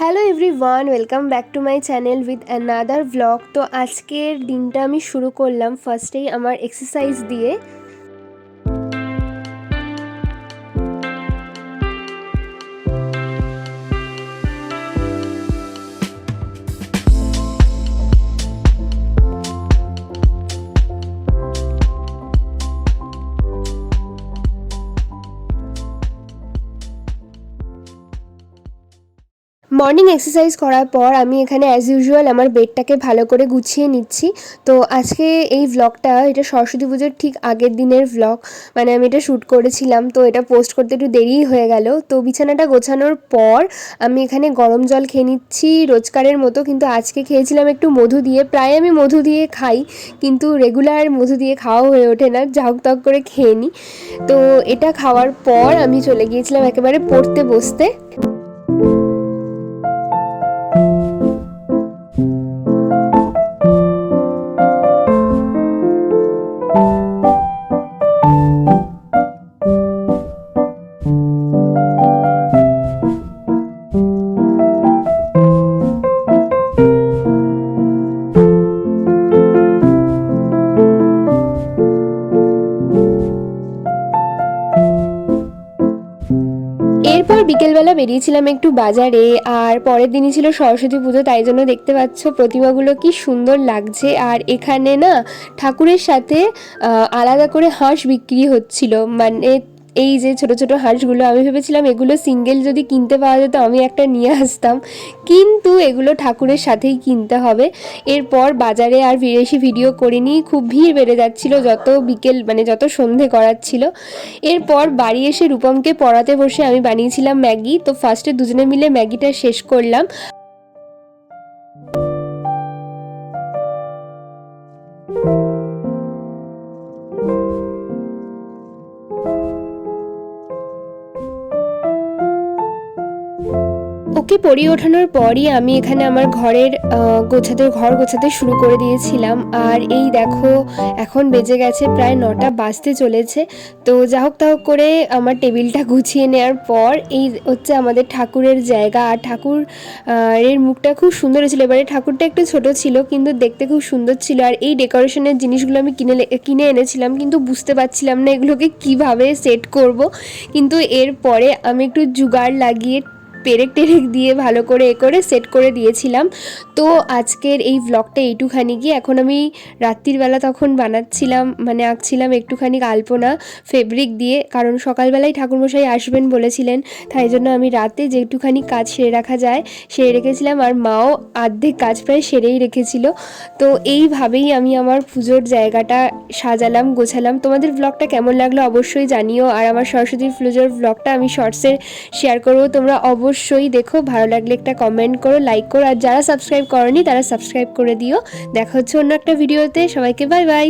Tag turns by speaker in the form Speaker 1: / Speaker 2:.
Speaker 1: Hello everyone welcome back to my channel with another vlog তো আজকের দিনটা আমি শুরু করলাম ফার্স্টেই আমার এক্সারসাইজ দিয়ে। মর্নিং এক্সারসাইজ করার পর আমি এখানে অ্যাজ ইউজুয়াল আমার বেডটাকে ভালো করে গুছিয়ে নিচ্ছি। তো আজকে এই ভ্লগটা এটা সরস্বতী পুজোর ঠিক আগের দিনের ভ্লগ মানে আমি এটা শ্যুট করেছিলাম, তো এটা পোস্ট করতে একটু দেরিই হয়ে গেল। তো বিছানাটা গোছানোর পর আমি এখানে গরম জল খেয়ে নিচ্ছি, রোজকারের মতো, কিন্তু আজকে খেয়েছিলাম একটু মধু দিয়ে। প্রায় আমি মধু দিয়ে খাই, কিন্তু রেগুলার মধু দিয়ে খাওয়া হয়ে ওঠে না ঝাউক তক করে খেয়ে নিই তো এটা খাওয়ার পর আমি চলে গিয়েছিলাম একেবারে পড়তে বসতে। এরপর বিকেলবেলা বেরিয়েছিলাম একটু বাজারে, আর পরের দিনই ছিল সরস্বতী পুজো, তাই জন্য দেখতে পাচ্ছ প্রতিমাগুলো কি সুন্দর লাগছে। আর এখানে না ঠাকুরের সাথে আলাদা করে হাঁস বিক্রি হচ্ছিল। মানে এই যে ছোট ছোট হাঁসগুলো, আমি ভেবেছিলাম এগুলো সিঙ্গেল যদি কিনতে পাওয়া যেত, আমি একটা নিয়ে আসতাম। কিন্তু এগুলো ঠাকুরের সাথেই কিনতে হবে। এরপর বাজারে আর বেশি ভিডিও করিনি। খুব ভিড় বেড়ে যাচ্ছিল, যত বিকেল মানে যত সন্ধে করাচ্ছিল। এরপর বাড়ি এসে রূপমকে পড়াতে বসে আমি বানিয়েছিলাম ম্যাগি। তো ফার্স্টে দুজনে মিলে ম্যাগিটা শেষ করলাম। ওকে পরিয়ে ওঠানোর পরই আমি এখানে আমার ঘরের গোছাতে, ঘর গোছাতে শুরু করে দিয়েছিলাম। আর এই দেখো, এখন বেজে গেছে প্রায় নটা, বাজতে চলেছে। তো যা হোক তা হোক করে আমার টেবিলটা গুছিয়ে নেওয়ার পর এই হচ্ছে আমাদের ঠাকুরের জায়গা। আর ঠাকুর এর মুখটা খুব সুন্দর হয়েছিল। এবারে ঠাকুরটা একটু ছোট ছিল, কিন্তু দেখতে খুব সুন্দর ছিল। আর এই ডেকোরেশনের জিনিসগুলো আমি কিনে কিনে এনেছিলাম, কিন্তু বুঝতে পারছিলাম না এগুলোকে কীভাবে সেট করব। কিন্তু এরপরে আমি একটু জুগাড় লাগিয়ে পেরেক টেরেক দিয়ে ভালো করে এ করে সেট করে দিয়েছিলাম। তো আজকের এই ব্লগটা এইটুখানি। গিয়ে এখন আমি রাত্রিবেলা তখন বানাচ্ছিলাম মানে আঁকছিলাম একটুখানি আলপনা ফেব্রিক দিয়ে। কারণ সকালবেলায় ঠাকুরমশাই আসবেন বলেছিলেন, তাই জন্য আমি রাতে যেটুখানি কাজ সেরে রাখা যায়, সেরে রেখেছিলাম। আর মাও আর্ধেক কাজ প্রায় সেরেই রেখেছিল। তো এইভাবেই আমি আমার পুজোর জায়গাটা সাজালাম, গোছালাম। তোমাদের ব্লগটা কেমন লাগল অবশ্যই জানিও। আর আমার সরস্বতী পুজোর ব্লগটা আমি শর্টসে শেয়ার করব। তোমরা অবশ্যই দেখো, ভালো লাগলে একটা কমেন্ট করো লাইক করো, আর যারা সাবস্ক্রাইব করনি তারা সাবস্ক্রাইব করে দিও। দেখা হচ্ছে অন্য একটা ভিডিওতে সবাইকে বাই বাই